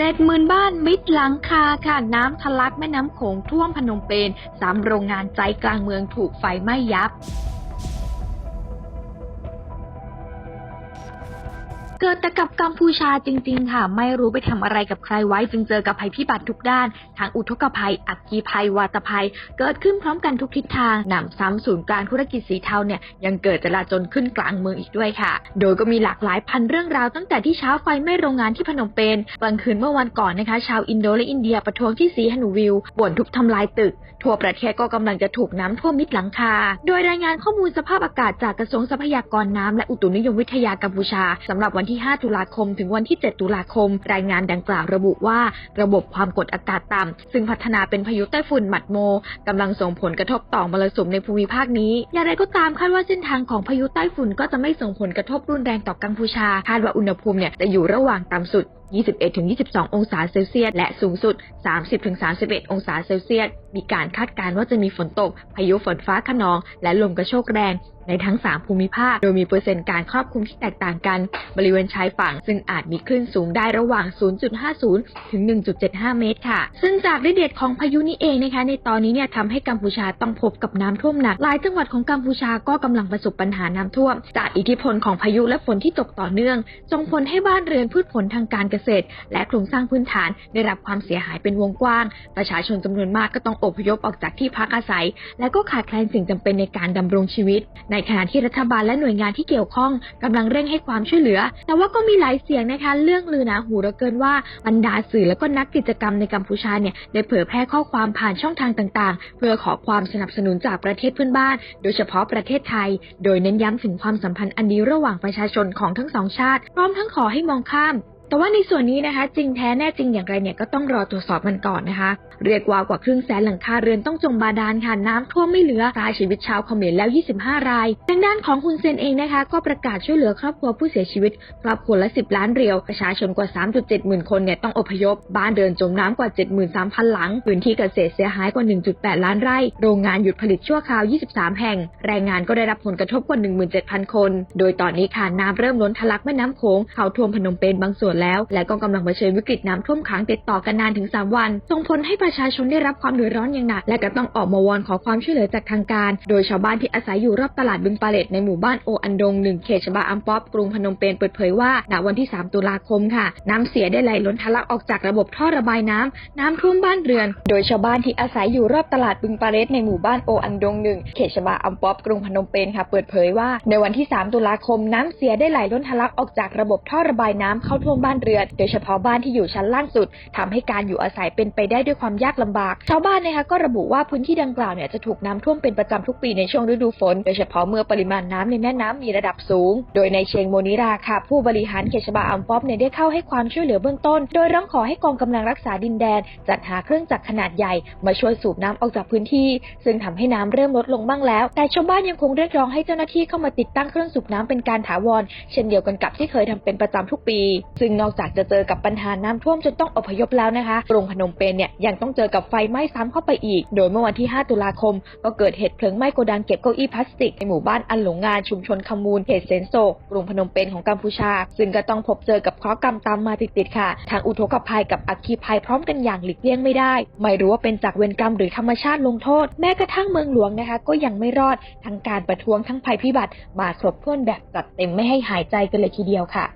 เจ็ดหมื่นบ้านมิดหลังคาค่ะ น้ำทะลักแม่น้ำโขงท่วมพนมเปญสามโรงงานใจกลางเมืองถูกไฟไหม้ยับ เกิดแต่กับกัมพูชาจริง ๆ ค่ะ ไม่รู้ไปทำอะไรกับใครไว้จึงเจอกับภัยพิบัติทุกด้าน ทั้งอุทกภัย อัคคีภัย วาตภัย เกิดขึ้นพร้อมกันทุกทิศทางหนำซ้ำศูนย์กลางธุรกิจสีเทาเนี่ยยังเกิดจลาจลขึ้นกลางเมืองอีกด้วยค่ะ โดยก็มีหลากหลายพันเรื่องราวตั้งแต่ที่เช้าไฟไหม้โรงงานที่พนมเปญกลางคืนเมื่อวันก่อนนะคะ ชาวอินโดและอินเดียประท้วงที่สีฮนูวิลบ่นทุบทำลายตึก ทั่วประเทศก็กำลังจะถูกน้ำท่วมมิดหลังคา โดยรายงานข้อมูลสภาพอากาศจากกระทรวงทรัพยากรน้ำและอุตุนิยมวิทยากัมพูชาสำหรับวันที่ 5 ตุลาคม ถึงวันที่ 7 ตุลาคม รายงานดังกล่าวระบุว่าระบบความกดอากาศต่ำ ซึ่งพัฒนาเป็นพายุไต้ฝุ่นหมัดโมกำลังส่งผลกระทบต่อมรสุมในภูมิภาคนี้ อย่างไรก็ตามคาดว่าเส้นทางของพายุไต้ฝุ่นก็จะไม่ส่งผลกระทบรุนแรงต่อกัมพูชา คาดว่าอุณหภูมิเนี่ยจะอยู่ระหว่างต่ำสุด 21-22 องศาเซลเซียส และสูงสุด 30-31 องศาเซลเซียสมีการคาดการณ์ว่าจะมีฝนตก พายุฝนฟ้าขนอง และลมกระโชกแรง ในทั้ง 3 ภูมิภาค โดยมีเปอร์เซ็นต์การครอบคลุมที่แตกต่างกัน บริเวณชายฝั่ง ซึ่งอาจมีคลื่นสูงได้ระหว่าง 0.50 ถึง 1.75 เมตรค่ะ ซึ่งจากฤทธิ์เดชของพายุนี้เองนะคะ ในตอนนี้เนี่ยทำให้กัมพูชาต้องพบกับน้ำท่วมหนัก หลายจังหวัดของกัมพูชาก็กำลังประสบปัญหาน้ำท่วม จากอิทธิพลของพายุและฝนที่ตกต่อเนื่องส่งผลให้บ้านเรือนพืชผลทางการเกษตร และโครงสร้างพื้นฐานได้รับความเสียหายเป็นวงกว้าง ประชาชนจำนวนมากก็ต้องอพยพออกจากที่พักอาศัย และก็ขาดแคลนสิ่งจำเป็นในการดำรงชีวิต ในขณะที่รัฐบาลและหน่วยงานที่เกี่ยวข้องกำลังเร่งให้ความช่วยเหลือ แต่ว่าก็มีหลายเสียงนะคะเรื่องลือหนาหูเหลือเกินว่าบรรดาสื่อและก็นักกิจกรรมในกัมพูชาเนี่ยได้เผยแพร่ข้อความผ่านช่องทางต่างๆ เพื่อขอความสนับสนุนจากประเทศเพื่อนบ้าน โดยเฉพาะประเทศไทย โดยเน้นย้ำถึงความสัมพันธ์อันดีระหว่างประชาชนของทั้งสองชาติ พร้อมทั้งขอให้มองข้าม แต่ว่าในส่วนนี้นะคะ จริงแท้แน่จริงอย่างไรเนี่ยก็ต้องรอตรวจสอบมันก่อนนะคะ เรียกว่ากว่าครึ่งแสนหลังคาเรือนต้องจมบาดาลค่ะน้ำท่วมไม่เหลือตายชีวิตชาวเขมรแล้ว 25 รายทางด้านของคุณเซนเองนะคะ ก็ประกาศช่วยเหลือครอบครัวผู้เสียชีวิตครอบครัวละ 10 ล้านเรียว ประชาชนกว่า 3.7 หมื่นคนเนี่ยต้องอพยพ บ้านเดินจมน้ำกว่า 73,000 หลัง พื้นที่เกษตรเสียหายกว่า 1.8 ล้านไร่ โรงงานหยุดผลิตชั่วคราว 23 แห่ง แรงงานก็ได้รับผลกระทบกว่า 17,000 คน โดยตอนนี้ค่ะน้ำเริ่มล้นทะลักแม่น้ำโขงเข้าท่วมพนมเปญบางส่วนแล้ว และก็กำลังเผชิญวิกฤตน้ำท่วมขังติดต่อกันนานถึง 3 วัน ส่งผลให้ประชาชนได้รับความเดือดร้อนอย่างหนัก และก็ต้องออกมาวอนขอความช่วยเหลือจากทางการ โดยชาวบ้านที่อาศัยอยู่รอบตลาดบึงปาเลตในหมู่บ้านโออันดงหนึ่งเขตชบาอัมป๊อปกรุงพนมเปญเปิดเผยว่าณวันที่ 3 ตุลาคมค่ะ น้ำเสียได้ไหลล้นทะลักออกจากระบบท่อระบายน้ำน้ำท่วมบ้านเรือน โดยชาวบ้านที่อาศัยอยู่รอบตลาดบึงปาเลตในหมู่บ้านโออันดงหนึ่งเขตชบาอัมป๊อปกรุงพนมเปญค่ะ เปิดเผยว่า ในวันที่ 3 ตุลาคมน้ำเสียได้ไหลล้นทะลักออกจากระบบท่อระบายน้ำเข้าท่วมบ้านเรือน โดยเฉพาะบ้านที่อยู่ชั้นล่างสุดทำให้การอยู่อาศัยเป็นไปได้ด้วยความยากลำบาก ชาวบ้านนะคะก็ระบุว่าพื้นที่ดังกล่าวเนี่ยจะถูกน้ำท่วมเป็นประจำทุกปีในช่วงฤดูฝน โดยเฉพาะเมื่อปริมาณน้ำในแม่น้ำมีระดับสูง โดยในเชียงโมนิราค่ะ ผู้บริหารเขตชบาอัมป๊อปเนี่ยได้เข้าให้ความช่วยเหลือเบื้องต้น โดยร้องขอให้กองกำลังรักษาดินแดน จัดหาเครื่องจักรขนาดใหญ่ มาช่วยสูบน้ำออกจากพื้นที่ ซึ่งทำให้น้ำเริ่มลดลงบ้างแล้ว แต่ชาวบ้านยังคงเรียกร้องให้เจ้าหน้าที่เข้ามาติดตั้งเครื่องสูบน้ำเป็นการถาวร เช่นเดียวกันกับที่เคยทำเป็นประจำทุกปี ซึ่งนอกจากจะเจอกับปัญหาน้ำท่วมจนต้องอพยพแล้วนะคะกรุงพนมเปญเนี่ยยังต้องเจอกับไฟไหม้ซ้ำเข้าไปอีก โดยเมื่อวันที่ 5 ตุลาคม ก็เกิดเหตุเพลิงไหม้โกดังเก็บเก้าอี้พลาสติก ในหมู่บ้านอันหลงงานชุมชนคำมูลเขตเซนโซกรุงพนมเปญของกัมพูชา ซึ่งก็ต้องพบเจอกับเคราะห์กรรมตามมาติดๆค่ะ ทางอุทกภัยกับอัคคีภัยพร้อมกันอย่างหลีกเลี่ยงไม่ได้ ไม่รู้ว่าเป็นจากเวรกรรมหรือธรรมชาติลงโทษ แม้กระทั่งเมืองหลวงนะคะ ก็ยังไม่รอดทั้งการประท้วงทั้งภัยพิบัติมาครบถ้วนแบบจัดเต็มไม่ให้หายใจกันเลยทีเดียวค่ะ